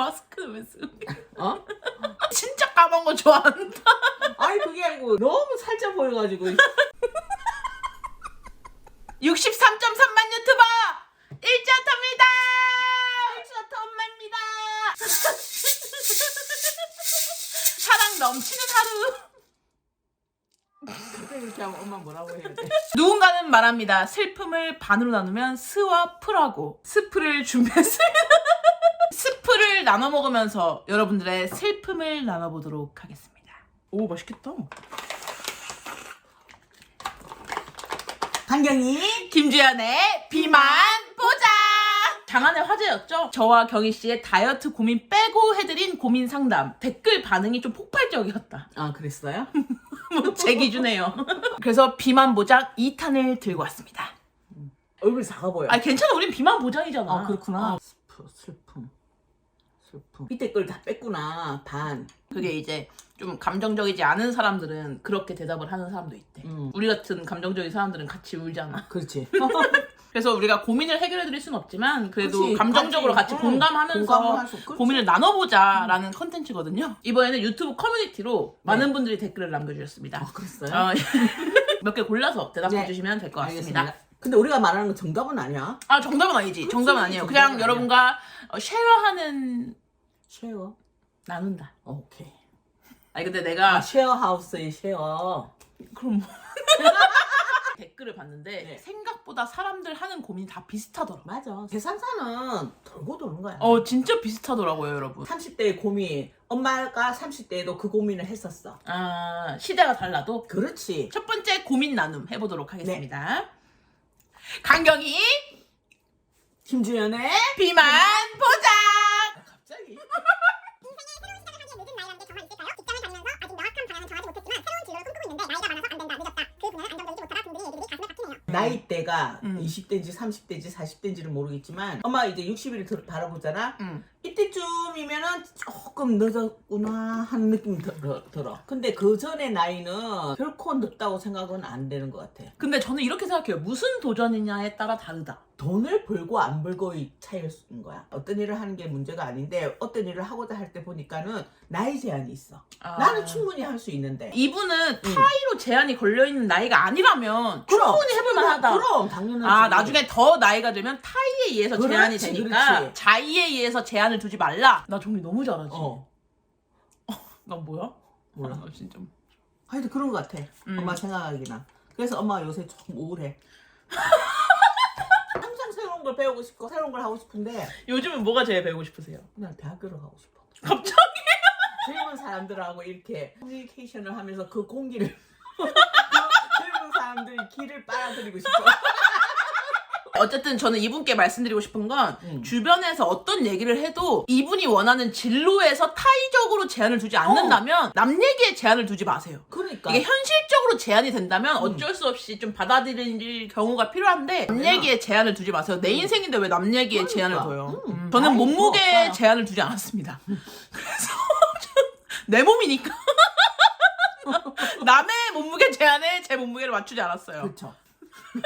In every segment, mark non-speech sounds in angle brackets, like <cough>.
마스크는 왜 쓰니? 어? <laughs> 진짜 까만 거 좋아한다. 아니 그게 아니고 너무 살쪄 보여가지고 <laughs> 63.3만 유튜버 일자터입니다. 일자터 엄마입니다. <laughs> 사랑 넘치는 하루. 그때 이렇게 하면 엄마 뭐라고 해야 돼? 누군가는 말합니다. 슬픔을 반으로 나누면 스와 프라고 스프를 준비했습니다. 스프를 나눠 먹으면서 여러분들의 슬픔을 나눠보도록 하겠습니다. 오 맛있겠다. 한경이 김주연의 비만 보자. 장안의 화제였죠. 저와 경희 씨의 다이어트 고민 빼고 해드린 고민 상담 댓글 반응이 좀 폭발적이었다. 아 그랬어요? <laughs> 뭐제 기준에요. <laughs> 그래서 비만 보장 2탄을 들고 왔습니다. 얼굴이 작아 보여. 아 괜찮아, 우린 비만 보장이잖아. 아 그렇구나. 어, 슬픔 슬픔 슬픔. 이때 걸다 뺐구나 반. 그게 이제 좀 감정적이지 않은 사람들은 그렇게 대답을 하는 사람도 있대. 음. 우리 같은 감정적인 사람들은 같이 울잖아. 그렇지. <laughs> 그래서 우리가 고민을 해결해 드릴 수는 없지만 그래도 그치, 감정적으로 같이, 같이, 응, 공감하면서. 고민을 나눠보자라는 컨텐츠거든요. 이번에는 유튜브 커뮤니티로 많은 분들이 댓글을 남겨주셨습니다. 아 그랬어요? 어, <laughs> 몇 개 골라서 대답해 네. 주시면 될 것 같습니다. 근데 우리가 말하는 건 정답은 아니야. 아 정답은 아니지. 정답은 아니에요. 그냥 아니야. 여러분과 어, 쉐어하는 쉐어. 나눈다. 오케이. 아니 근데 내가 아 쉐어 하우스의 쉐어. 그럼 뭐. <laughs> 댓글을 봤는데 네. 생각보다 사람들 하는 고민이 다 비슷하더라 고. 맞아. 계산사는 돌고 도는 거야. 어 진짜 비슷하더라고요 여러분. 30대의 고민. 엄마가 30대에도 그 고민을 했었어. 아 시대가 달라도 그렇지. 첫 번째 고민 나눔 해보도록 네. 하겠습니다. 강경이 김주연의 비만 보장. 갑자 있는데 나이가 많아서 안 된다, 늦었다. 그 분야는 안정적이지 못하다 등등의 얘기들이 가슴에 박히네요. 나이대가 음. 20대인지 30대인지 40대인지는 모르겠지만 엄마 이제 60일을 바라보잖아. 응. 이때쯤이면은 조금 늦었구나 하는 느낌이 들어. 들어. 근데 그 전의 나이는 결코 늦다고 생각은 안 되는 것 같아. 근데 저는 이렇게 생각해요. 무슨 도전이냐에 따라 다르다. 돈을 벌고 안 벌고의 차이인 거야. 어떤 일을 하는 게 문제가 아닌데 어떤 일을 하고자 할 때 보니까는 나이 제한이 있어. 아. 나는 충분히 할 수 있는데. 이분은 타이로 제한이 걸려 있는 나이가 아니라면 그럼, 충분히 해볼 만하다. 그럼 당연하지. 아 나중에 더 나이가 들면 타이에 의해서 그렇지, 제한이 되니까 그렇지. 자의에 의해서 제한 을 두지 말라. 나 정리 너무 잘하지. 어나 뭐야? 몰라. 아, 나 진짜. 하여튼 그런 것 같아. 음. 엄마 생각하기나. 그래서 엄마가 요새 조금 우울해. <laughs> 항상 새로운 걸 배우고 싶고 새로운 걸 하고 싶은데 요즘은 뭐가 제일 배우고 싶으세요? 그냥 대학교를 가고 싶어. 갑자기? <laughs> 젊은 사람들하고 이렇게 커뮤니케이션을 하면서 그 공기를 그 <laughs> 젊은 사람들이 길을 빨아들이고 싶어. 어쨌든 저는 이분께 말씀드리고 싶은 건 음. 주변에서 어떤 얘기를 해도 이분이 원하는 진로에서 타의적으로 제한을 두지 않는다면 남 얘기에 제한을 두지 마세요. 그러니까 이게 현실적으로 제한이 된다면 음. 어쩔 수 없이 좀 받아들일 경우가 필요한데 남. 얘기에 제한을 두지 마세요. 내 인생인데 왜 남 얘기에 그러니까. 제한을 둬요? 음. 음. 저는 아이, 몸무게에 뭐 없어요. 제한을 두지 않았습니다. <laughs> 그래서 내 몸이니까 <laughs> 남의 몸무게 제한에 제 몸무게를 맞추지 않았어요. 그렇죠. <laughs>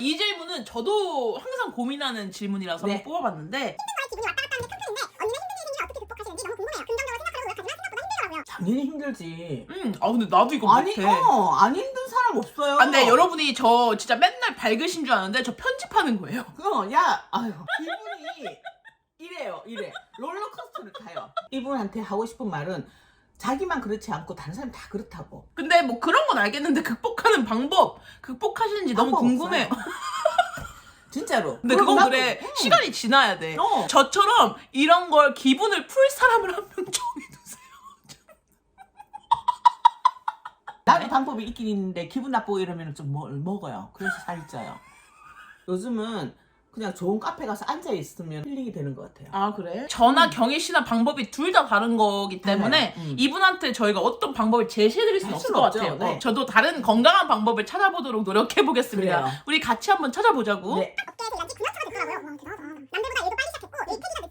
이 질문은 저도 항상 고민하는 질문이라서 네. 한번 뽑아봤는데 힘든 기분이 왔다 갔다 하는 게큰 편인데 언니는 힘든 일을 어떻게 극복하시는지 너무 궁금해요. 긍정적으로 생각하려고 노력하지만 생각보다 힘들더라고요. 당연히 힘들지. 음, 아 근데 나도 이거 아니, 못해. 어, 안 힘든 사람 없어요. 아, 근데 여러분이 저 진짜 맨날 밝으신 줄 아는데 저 편집하는 거예요. <laughs> 그거 야, 아유, 이분이 이래요, 이래. 롤러코스터를 타요. 이분한테 하고 싶은 말은 자기만 그렇지 않고 다른 사람 다 그렇다고. 근데 뭐 그런 건 알겠는데 극복하는 방법 극복하시는지 너무 방법 궁금해요. 없어요. <laughs> 진짜로. 근데 그건 나도, 그래 응. 시간이 지나야 돼. 어. 저처럼 이런 걸 기분을 풀 사람을 한 명 정해두세요. <laughs> 나도 네. 방법이 있긴 있는데 기분 나쁘고 이러면 좀 뭘 먹어요. 그래서 살이 쪄요. 요즘은 그냥 좋은 카페 가서 앉아 있으면 힐링이 되는 것 같아요. 아 그래? 저나 경희 씨나 방법이 둘 다 다른 거기 때문에 달라요. 음. 이분한테 저희가 어떤 방법을 제시해드릴 수는 할 없을 수는 것 없죠. 같아요. 네. 어, 저도 다른 건강한 방법을 찾아보도록 노력해 보겠습니다. 그래요. 우리 같이 한번 찾아보자고. 네. 업계에서 됐더라고요. 와 대단하다. 남들보다 일도 빨리 시작했고 일 퇴기가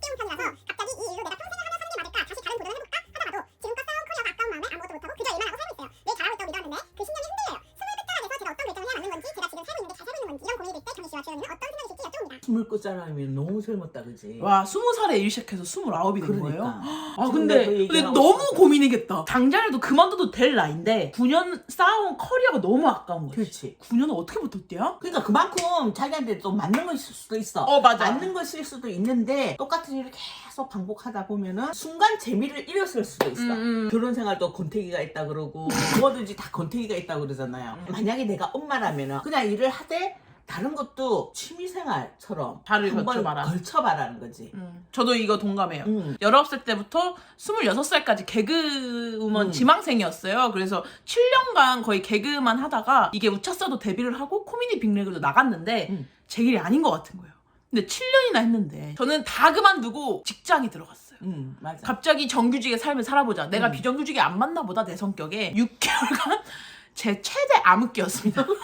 물 끝자락이면 너무 젊었다 그지? 와 스무 살에 일 시작해서 스물아홉이 된 그러니까. 거예요? 아 근데, 그 근데 얘기하고 너무 있어. 고민이겠다. 당장에도 그만둬도 될 나이인데 9년 쌓아온 커리어가 너무 아까운 거지. 그렇지. 9년을 어떻게 버텼대요? 그러니까 그만큼 자기한테 또 맞는 것일 수도 있어. 어, 맞아. 맞는 것일 수도 있는데 똑같은 일을 계속 반복하다 보면은 순간 재미를 잃었을 수도 있어. 음, 음. 결혼 생활도 권태기가 있다 그러고 <laughs> 뭐든지 다 권태기가 있다 그러잖아요. 음. 만약에 내가 엄마라면은 그냥 일을 하되 다른 것도 취미 생활처럼 발을 한 번 걸쳐봐라. 걸쳐봐라는 거지. 음, 저도 이거 동감해요. 음. 19살 때부터 26살까지 개그우먼 음. 지망생이었어요. 그래서 7년간 거의 개그만 하다가 이게 우차싸도 데뷔를 하고 코미디 빅리그도 나갔는데 음. 제 길이 아닌 것 같은 거예요. 근데 7년이나 했는데 저는 다 그만두고 직장이 들어갔어요. 음, 맞아. 갑자기 정규직의 삶을 살아보자. 내가 음. 비정규직이 안 맞나 보다 내 성격에 6개월간 <laughs> 제 최대 암흑기였습니다. <laughs>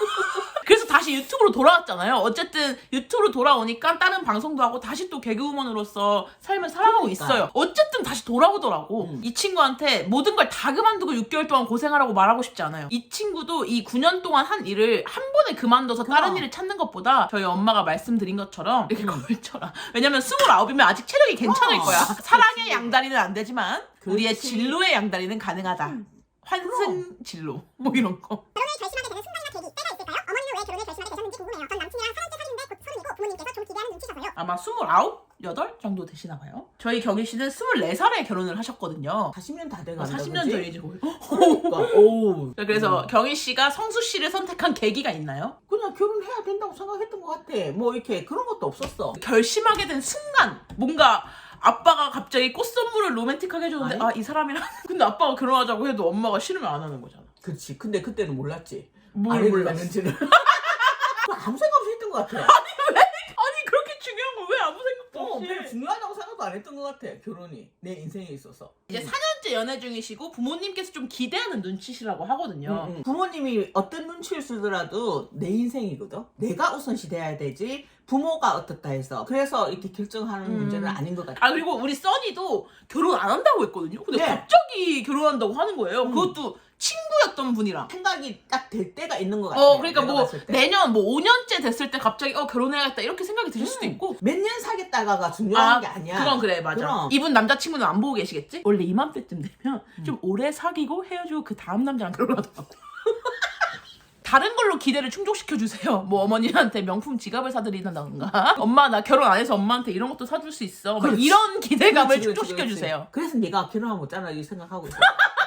그래서 다시 유튜브로 돌아왔잖아요. 어쨌든 유튜브로 돌아오니까 다른 방송도 하고 다시 또 개그우먼으로서 삶을 살아가고 그러니까. 있어요. 어쨌든 다시 돌아오더라고. 음. 이 친구한테 모든 걸 다 그만두고 6개월 동안 고생하라고 말하고 싶지 않아요. 이 친구도 이 9년 동안 한 일을 한 번에 그만둬서 다른. 일을 찾는 것보다 저희 엄마가 말씀드린 것처럼 이렇게 음. 걸쳐라. 왜냐면 29이면 아직 체력이 괜찮을 어. 거야. 사랑의 양다리는 안 되지만 우리의 그렇지. 진로의 양다리는 가능하다. 음. 환승 진로 뭐 이런 거. 아마 29, 8 정도 되시나 봐요. 저희 경희 씨는 24살에 결혼을 하셨거든요. 40년 다 어, 돼간다. 40년 전이지 거의. 그러니까. <laughs> 오. 그래서 음. 경희 씨가 성수 씨를 선택한 계기가 있나요? 그냥 결혼해야 된다고 생각했던 것 같아. 뭐 이렇게 그런 것도 없었어. 결심하게 된 순간 뭔가 아빠가 갑자기 꽃 선물을 로맨틱하게 해줬는데 아니. 아이 사람이랑 <laughs> 근데 아빠가 결혼하자고 해도 엄마가 싫으면 안 하는 거잖아. 그렇지. 근데 그때는 몰랐지. 뭘. 낳는지는. <laughs> 아무 생각 없이 했던 것 같아. 아니 그렇게 중요한 걸 왜 아무 생각도 어, 없이 별로 중요하다고 생각도 안 했던 것 같아. 결혼이 내 인생에 있어서. 이제 음. 4년째 연애 중이시고 부모님께서 좀 기대하는 눈치시라고 하거든요. 음, 음. 부모님이 어떤 눈치를 쓰더라도 내 인생이거든. 내가 우선시 돼야 되지. 부모가 어떻다 해서. 그래서 이렇게 결정하는 음. 문제는 아닌 것 같아. 아 그리고 우리 써니도 결혼 안 한다고 했거든요. 근데 네. 갑자기 결혼한다고 하는 거예요. 음. 그것도 친구였던 분이랑. 생각이 딱 될 때가 있는 것 같아. 어 그러니까 내가 뭐 봤을 때. 내년 뭐 5년째 됐을 때 갑자기 어 결혼해야겠다 이렇게 생각이 드실 수도 음. 있고. 몇 년 사겠다가가 중요한 아, 게 아니야. 그건 그래 맞아. 그럼. 이분 남자친구는 안 보고 계시겠지? 원래 이맘때쯤 되면 음. 좀 오래 사귀고 헤어지고 그 다음 남자랑 결혼하더라고. <laughs> 다른 걸로 기대를 충족시켜 주세요. 뭐 어머니한테 명품 지갑을 사드리는다던가, 엄마 나 결혼 안 해서 엄마한테 이런 것도 사줄 수 있어. 막 그렇지. 이런 기대감을 그렇지, 그렇지, 충족시켜 그렇지. 주세요. 그래서 네가 결혼하면 못잖아 이 생각하고 있어. <laughs>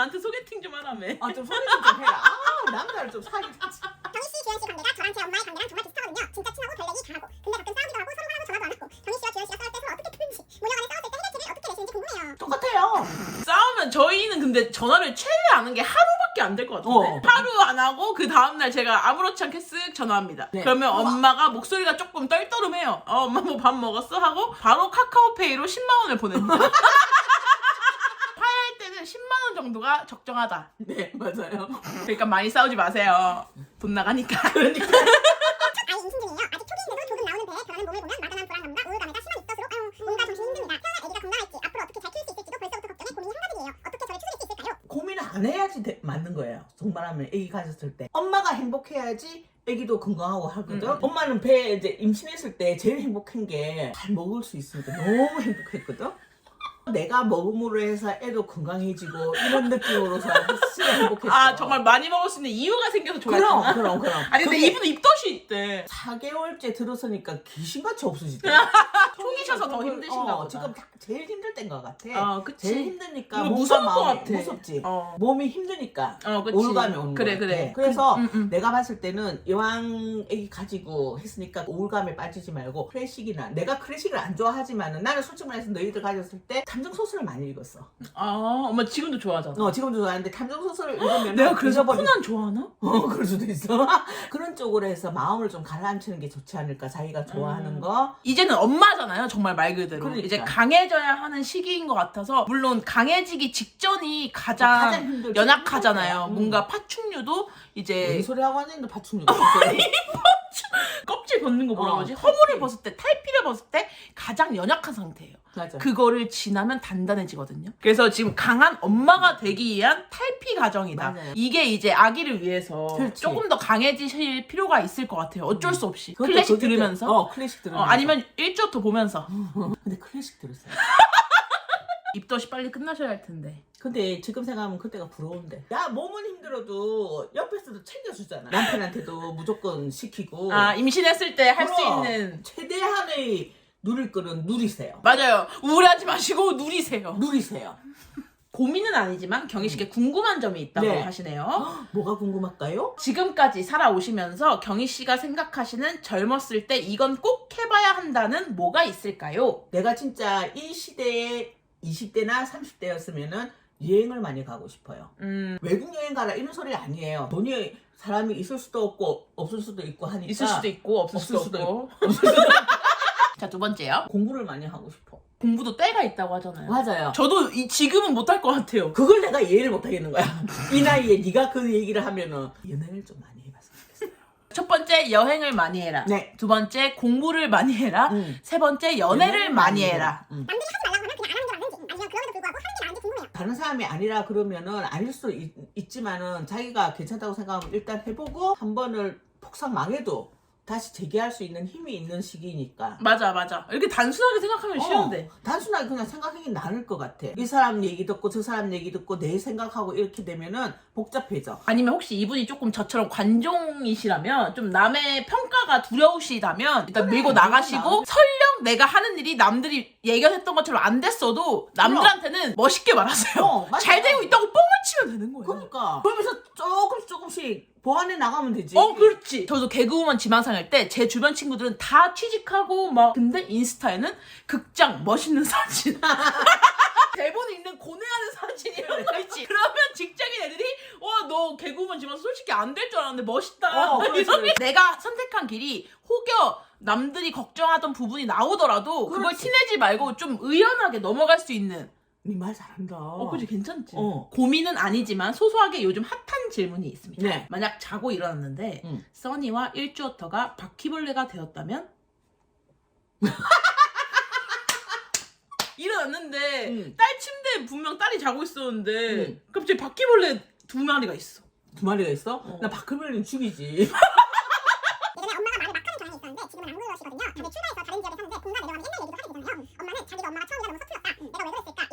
나한테 소개팅 좀 하라며. 아 좀 소개팅 좀 해라. 아 남자를 좀 사귀지. 경희 씨, 주현 씨 관계가 저랑 제 엄마의 관계랑 정말 비슷하거든요. 진짜 친하고 별 얘기 잘하고. 근데 가끔 싸우기도 하고 서로가 하고 전화도 안 하고. 경희 씨와 주현 씨가 싸울 때 서로 어떻게 푸는지, 모녀간에 싸웠을 때 해결책을 어떻게 내시는지 궁금해요. 똑같아요. 싸우면 저희는 근데 전화를 최대하는 게 하루밖에 안 될 것 같은데 어. 하루 안 하고 그 다음날 제가 아무렇지 않게 쓱 전화합니다 네. 그러면 우와. 엄마가 목소리가 조금 떨떠름해요 어, 엄마 뭐 밥 먹었어? 하고 바로 카카오페이로 10만 원을 보냅니다 <laughs> 화해할 때는 10만 원 정도가 적정하다 네 맞아요. 그러니까 많이 싸우지 마세요 돈 나가니까 <laughs> 그러니까 아이 임신 중이에요. 아직 초기인데도 조금 나오는 배에 변하는 몸을 보면 막연한 불안감과 우울감에다 심한 입덧으로 아유 몸과 정신이 힘듭니다. 태어날 아기가 건강할지 앞으로 어떻게 잘 키울 수 있을지도 벌써부터 걱정에 고민이 한가득이에요. 어떻게 저를 추스릴 수 있을까요? 고민을 안 해야지 돼- 맞는 거예요. 정말하면 아기 가졌을 때 엄마가 행복해야지 아기도 건강하고 하거든. 음. 엄마는 배에 이제 임신했을 때 제일 행복한 게 잘 먹을 수 있으니까 너무 행복했거든. 내가 먹음으로 해서 애도 건강해지고 이런 느낌으로서 진짜 행복했어. 아 정말 많이 먹을 수 있는 이유가 생겨서 그럼 좋아했구나 그럼 그럼. 아니 근데 이분은 입덧이 있대 4개월째 들어서니까 귀신같이 없어지더라. 초기셔서 <laughs> 더 힘드신가 어, 보다 지금 딱 제일 힘들 때인 것 같아. 어 그치 제일 힘드니까 이거 몸과 무서울 것 마음이 같아. 무섭지. 어. 몸이 힘드니까 어, 그치. 우울감이 오는 그래, 것 그래. 같아. 그래서 음, 음. 내가 봤을 때는 이왕 애기 가지고 했으니까 우울감에 빠지지 말고 클래식이나 내가 클래식을 안 좋아하지만은 나는 솔직히 말해서 너희들 가졌을 때 탐정 소설을 많이 읽었어. 아, 엄마 지금도 좋아하잖아. 어 지금도 좋아하는데 탐정 소설을 읽으면 내가 그래서 잊어버리- 코난 좋아하나? 어 <laughs> 그럴 수도 있어. <laughs> 그런 쪽으로 해서 마음을 좀 가라앉히는 게 좋지 않을까. 자기가 좋아하는 음. 거. 이제는 엄마잖아요, 정말 말 그대로. 그러니까. 이제 강해져야 하는 시기인 것 같아서 물론 강해지기 직전이 가장, 힘들지. 연약하잖아요. 음. 뭔가 파충류도 뭔 이제 소리 하고 앉았는데 파충류. <laughs> 껍질 벗는 거 뭐라 어, 그러지? 탈피. 허물을 벗을 때, 탈피를 벗을 때 가장 연약한 상태예요. 맞아. 그거를 지나면 단단해지거든요. 그래서 지금 강한 엄마가 되기 위한 탈피 과정이다. 맞아요. 이게 이제 아기를 위해서 그렇지. 조금 더 강해지실 필요가 있을 것 같아요. 어쩔 수 없이. 그것도 클래식 그때- 들으면서. 어 클래식 어, 들으면서. 아니면 일주부터 보면서. <laughs> 근데 클래식 들었어요. <laughs> 입덧이 빨리 끝나셔야 할 텐데. 근데 지금 생각하면 그때가 부러운데. 야 몸은 힘들어도 옆에서도 챙겨주잖아. 남편한테도 무조건 시키고. 아, 임신했을 때 할 수 그럼. 있는. 최대한의 누릴 거는 누리세요. 맞아요. 우울하지 마시고 누리세요. 누리세요. 고민은 아니지만 경희 씨께 궁금한 점이 있다고 네. 하시네요. 뭐가 궁금할까요? 지금까지 살아오시면서 경희 씨가 생각하시는 젊었을 때 이건 꼭 해봐야 한다는 뭐가 있을까요? 내가 진짜 이 시대에 20대나 30대였으면은 여행을 많이 가고 싶어요. 음, 외국 여행 가라 이런 소리 아니에요. 돈이 사람이 있을 수도 없고 없을 수도 있고 하니까 있을 수도 있고 없을, 없을 수도, 수도 없고. 자, 두 번째요. 공부를 많이 하고 싶어. 공부도 때가 있다고 하잖아요. 맞아요. 저도 이, 지금은 못 할 것 같아요. 그걸 내가 이해를 못 하겠는 거야. <laughs> 이 나이에 네가 그 얘기를 하면은 연애를 좀 많이 해봤으면 좋겠어요. <laughs> 첫 번째 여행을 많이 해라. 네. 두 번째 공부를 많이 해라. 음. 세 번째 연애를 많이 해라. 음. 남들이 하지 말라고 하면 그냥 안 하는 게 맞는지 아니면 그럼에도 불구하고 하는 게 나은지 궁금해요. 다른 사람이 아니라 그러면은 아닐 수도 있, 있지만은 자기가 괜찮다고 생각하면 일단 해보고 한 번을 폭삭 망해도 다시 재기할 수 있는 힘이 있는 시기니까. 맞아, 맞아. 이렇게 단순하게 생각하면 쉬운데. 어, 단순하게 그냥 생각하기 나을 것 같아. 이 사람 얘기 듣고 저 사람 얘기 듣고 내 생각하고 이렇게 되면은 복잡해져. 아니면 혹시 이분이 조금 저처럼 관종이시라면 좀 남의 평가가 두려우시다면 일단 그래, 밀고 나가시고 그렇구나. 설령 내가 하는 일이 남들이 예견했던 것처럼 안 됐어도 남들한테는 멋있게 말하세요. 어. 잘 되고 있다고 뻥을 치면 되는 거예요. 그러니까 그러면서 조금씩 조금씩 보완해 나가면 되지. 어, 그렇지. 저도 개그우먼 지망생 할 때 제 주변 친구들은 다 취직하고 막 근데 인스타에는 극장 멋있는 사진. <laughs> 대본 읽는 고뇌하는 사진 이런 거 있지. 그러면 직장인 애들이 와 너 개그우먼 지망생 솔직히 안 될 줄 알았는데 멋있다. 어, 그렇지, 이러면 그렇지. 내가 선택한 길이 혹여 남들이 걱정하던 부분이 나오더라도 그걸. 티내지 말고 좀 의연하게 넘어갈 수 있는. 네말 잘한다. 어, 그지 괜찮지. 어. 고민은 아니지만 소소하게 요즘 핫한 질문이 있습니다. 네. 만약 자고 일어났는데 음. 써니와 일주어터가 바퀴벌레가 되었다면? <laughs> 일어났는데 음. 딸 침대에 분명 딸이 자고 있었는데 음. 갑자기 바퀴벌레 두 마리가 있어. 두 마리가 있어? 어. 나 바크멜린 죽이지. <laughs> <laughs> 예전에 엄마가 말을 막 하는 경향이 있었는데 지금은 안 그러시거든요. 다들 출가해서 다른 지역에 사는데 본가 내려가면 옛날 얘기도 하게 되잖아요. 엄마는 자기도 엄마가 처음이라 너무 서툴렀다. 응, 내가 왜 그랬을까?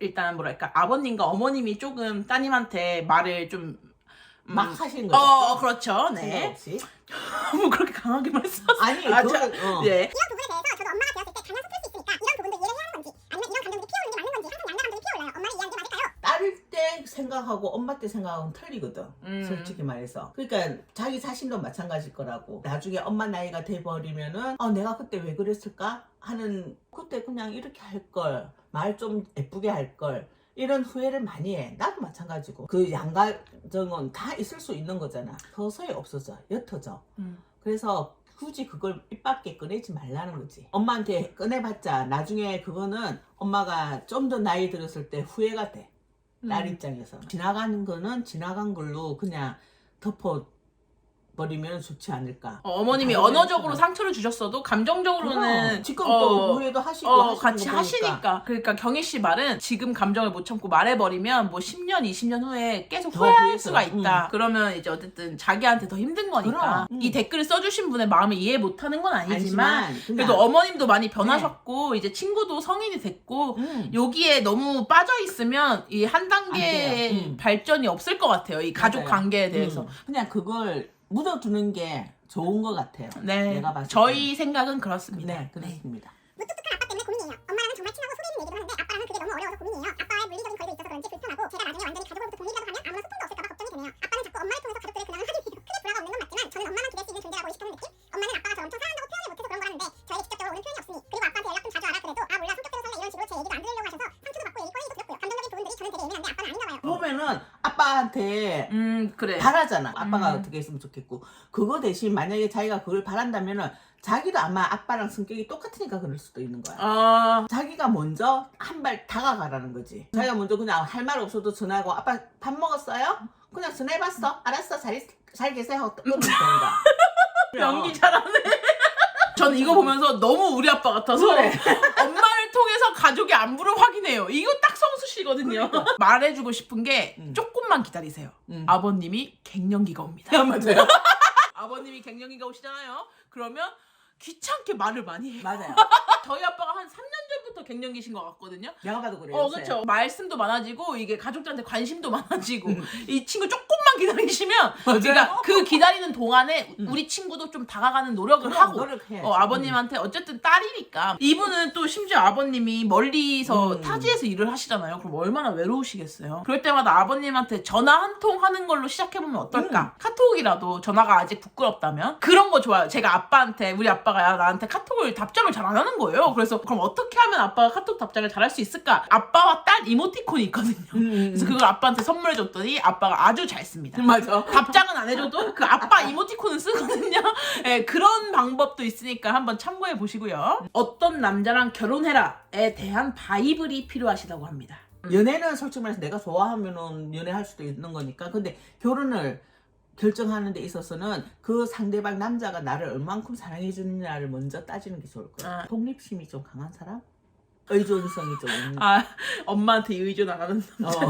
일단 뭐랄까 아버님과 어머님이 조금 따님한테 말을 좀 음, 막 하시는 거죠. 어 그렇죠. 생각 네. 없이. <laughs> 뭐 그렇게 강하게 말씀하세요. 아니, 아, 자, 어. 네. 이런 부분에 대해서 저도 엄마가 되었을 때 강한 서툴 수 있으니까 이런 부분도 이해를 해야 하는 건지 아니면 이런 감정들이 피어오는 게 맞는 건지 항상 양가 감정이 피어올라요. 엄마는 이해하는 게 맞을까요? 딸 때 생각하고 엄마 때 생각하고는 틀리거든. 음. 솔직히 말해서. 그러니까 자기 자신도 마찬가지일 거라고. 나중에 엄마 나이가 돼버리면은 어 내가 그때 왜 그랬을까 하는 그때 그냥 이렇게 할 걸. 말 좀 예쁘게 할 걸. 이런 후회를 많이 해. 나도 마찬가지고. 그 양가정은 다 있을 수 있는 거잖아. 서서히 없어져. 옅어져. 음. 그래서 굳이 그걸 입 밖에 꺼내지 말라는 거지. 엄마한테 꺼내봤자 나중에 그거는 엄마가 좀 더 나이 들었을 때 후회가 돼. 딸 음. 입장에서. 지나가는 거는 지나간 걸로 그냥 덮어 버리면 좋지 않을까. 어, 어머님이 다른 언어적으로. 상처를 주셨어도 감정적으로는 그럼 지금 어, 또 후회도 하시고 어, 하시는 같이 거 보니까. 하시니까. 그러니까 경희 씨 말은 지금 감정을 못 참고 말해버리면 뭐 10년, 20년 후에 계속 더 후회할 후회해서, 수가 있다. 음. 그러면 이제 어쨌든 자기한테 더 힘든 거니까. 그럼, 음. 이 댓글을 써주신 분의 마음을 이해 못하는 건 아니지만 아니지만 그냥- 그래도 어머님도 많이 변하셨고 이제 친구도 성인이 됐고 음. 여기에 너무 빠져 있으면 이 한 안 단계의 돼요. 음. 발전이 없을 것 같아요. 이 가족 맞아요. 관계에 대해서. 음. 그냥 그걸 묻어두는 게 좋은 것 같아요. 네. 내가 봤을 저희 생각은 때는. 그렇습니다. 네, 그렇습니다. 무뚝뚝한 아빠 때문에 고민이에요. 엄마랑은 정말 친하고 속에 있는 얘기도 하는데 아빠랑은 그게 너무 어려워서 고민이에요. 아빠와의 물리적인 거리도 있어서 그런지 불편하고 제가 나중에 완전히 가족으로부터 독립이라도 하면 아무런 소통도 없을까봐 걱정이 되네요. 아빠는 자꾸 엄마를 통해서 가족들의 근황을 하는 <laughs> 크게 불화가 없는 건 맞지만 저는 엄마만 기댈 수 있는 존재라고 의식하는 느낌? 엄마는 아빠가 저 엄청 사랑한다고 표현을 못해서 그런 거라는데 저에게 직접적으로 오는 표현이 없으니 그리고 아빠한테 연락 아빠한테 음 그래. 바라잖아. 아빠가 음. 어떻게 했으면 좋겠고. 그거 대신 만약에 자기가 그걸 바란다면은 자기도 아마 아빠랑 성격이 똑같으니까 그럴 수도 있는 거야. 아 자기가 먼저 한 발 다가가라는 거지. 자기가 먼저 그냥 할 말 없어도 전화하고 아빠 밥 먹었어요? 그냥 전화해봤어. 알았어. 잘, 있- 잘 계세요. 하고 끊으면 되는 거야. <laughs> 연기 잘하네. 저는 이거 보면서 너무 우리 아빠 같아서 그래. <laughs> 엄마를 통해서 가족의 안부를 확인해요. 이거 딱 성수 씨거든요. 말해주고 싶은 게 음. 조금 만 기다리세요. 음. 아버님이 갱년기가 옵니다. 맞아요. <laughs> 아버님이 갱년기가 오시잖아요. 그러면 귀찮게 말을 많이 해요. 맞아요. <laughs> 저희 아빠가 한 3년 전부터 갱년기신 것 같거든요. 내가 봐도 그래요. 어. 그렇죠. 말씀도 많아지고 이게 가족들한테 관심도 많아지고 음. 이 친구 조금만 기다리시면. 그러니까 그 기다리는 동안에 음. 우리 친구도 좀 다가가는 노력을 그럼 하고 노력해야지. 어, 아버님한테 어쨌든 딸이니까 이분은 또 심지어 아버님이 멀리서 음. 타지에서 일을 하시잖아요. 그럼 얼마나 외로우시겠어요. 그럴 때마다 아버님한테 전화 한 통 하는 걸로 시작해 보면 어떨까? 음. 카톡이라도 전화가 아직 부끄럽다면 그런 거 좋아요. 제가 아빠한테 우리 아빠가 야, 나한테 카톡을 답장을 잘 안 하는 거예요. 그래서 그럼 어떻게 하면 아빠가 카톡 답장을 잘할 수 있을까? 아빠와 딸 이모티콘이 있거든요. 음, 음, 그래서 음. 그걸 아빠한테 선물해줬더니 아빠가 아주 잘 씁니다. 맞아. 답장은 안 해줘도 그 아빠 이모티콘은 쓰거든요. <laughs> 예, 그런 방법도 있으니까 한번 참고해 보시고요. 어떤 남자랑 결혼해라에 대한 바이블이 필요하시다고 합니다. 연애는 솔직히 말해서 내가 좋아하면은 연애할 수도 있는 거니까. 근데 결혼을 결정하는 데 있어서는 그 상대방 남자가 나를 얼만큼 사랑해 주느냐를 먼저 따지는 게 좋을 거야. 아. 독립심이 좀 강한 사람? 의존성이 좀 있는. 아 엄마한테 의존 안 하는 어. <laughs> 같이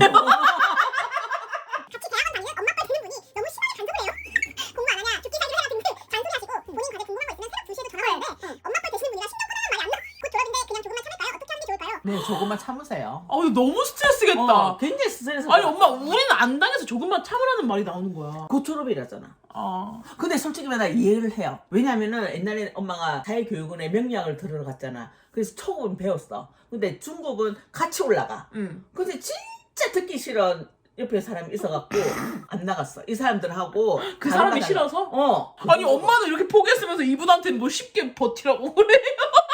대학원 다니는 엄마 뻘 되는 분이 너무 심하게 간섭을 해요. <laughs> 공부 안 하냐, 죽기 살기로 해라 등등 잔소리하시고 본인 과제 궁금한 거 있으면 새벽 2시에도 전화가 오는데 엄마 뻘 되시는 분이라 신경 꺼내는 말이 안 나. 곧 졸업인데 그냥 조금만 참을까요? 어떻게 하는 게 좋을까요? 네, 조금만 참으세요. 아 이거 너무 스트레스겠다. 어, 굉장히 스트레스. 아니 엄마 우리는 안 당해서 조금만 참으라는 말이 나오는 거야. 곧 졸업이라잖아. 아 근데 솔직히 말해 이해를 해요. 왜냐면은 옛날에 엄마가 사회교육원에 명리학을 들으러 갔잖아. 그래서 초급은 배웠어. 근데 중급은 같이 올라가. 음. 근데 진짜 듣기 싫은 옆에 사람이 있어갖고 <laughs> 안 나갔어. 이 사람들하고 그 사람이 거 싫어서? 어. 아니 엄마는 이렇게 포기했으면서 이분한테는 뭐 쉽게 버티라고 그래? 대학원이잖아.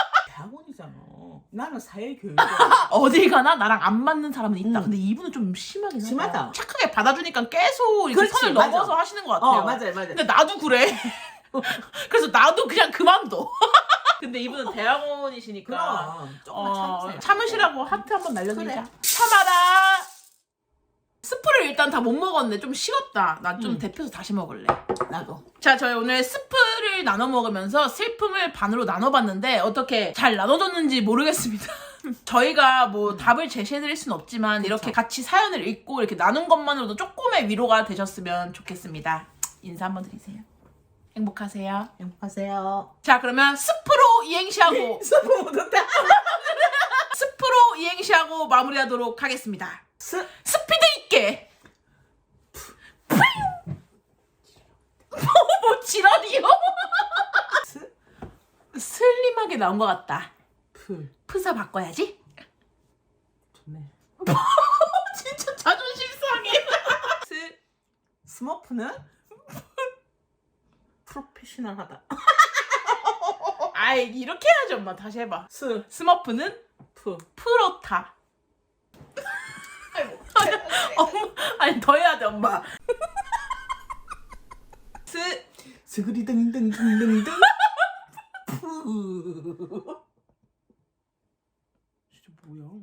나는 사회 교육원. <laughs> 어딜 가나 나랑 안 맞는 사람은 있다. 음. 근데 이분은 좀 심하긴 하다. 심하다. 착하게 받아주니까 계속 이렇게 그렇지, 선을 맞아. 넘어서 하시는 것 같아요. 어 맞아요 맞아요. 근데 나도 그래. <laughs> 그래서 나도 그냥 그만둬. <laughs> 근데 이분은 대학원이시니까 그럼 조금만 어, 참으세요. 참으시라고 하트 한번 날려드리자. 그래. 참아라. 스프를 일단 다 못 먹었네. 좀 식었다. 나좀 음. 데펴서 다시 먹을래. 나도. 자, 저희 오늘 스프를 나눠 먹으면서 슬픔을 반으로 나눠봤는데 어떻게 잘 나눠졌는지 모르겠습니다. <laughs> 저희가 뭐 답을 제시해드릴 순 없지만 이렇게 같이 사연을 읽고 이렇게 나눈 것만으로도 조금의 위로가 되셨으면 좋겠습니다. 인사 한번 드리세요. 행복하세요. 행복하세요. 자, 그러면 스프로 이행시하고 <laughs> 스프 묻었다. <laughs> 스프로 이행시하고 마무리하도록 하겠습니다. 스 스피드 있게. 뭐 지랄이요? 스 <laughs> 슬림하게 나온 것 같다. 풀. 프사 바꿔야지. 좋네. <laughs> 진짜 자존심 상해. 스 스머프는 프로페셔널하다. <laughs> 아이 이렇게 해야지 엄마 다시 해봐. 스 스머프는 프. 프로타. <laughs> 엄마 아니 더 해야 돼 엄마. <laughs> 스 스그리 등등등등등. 푸. 진짜 뭐야?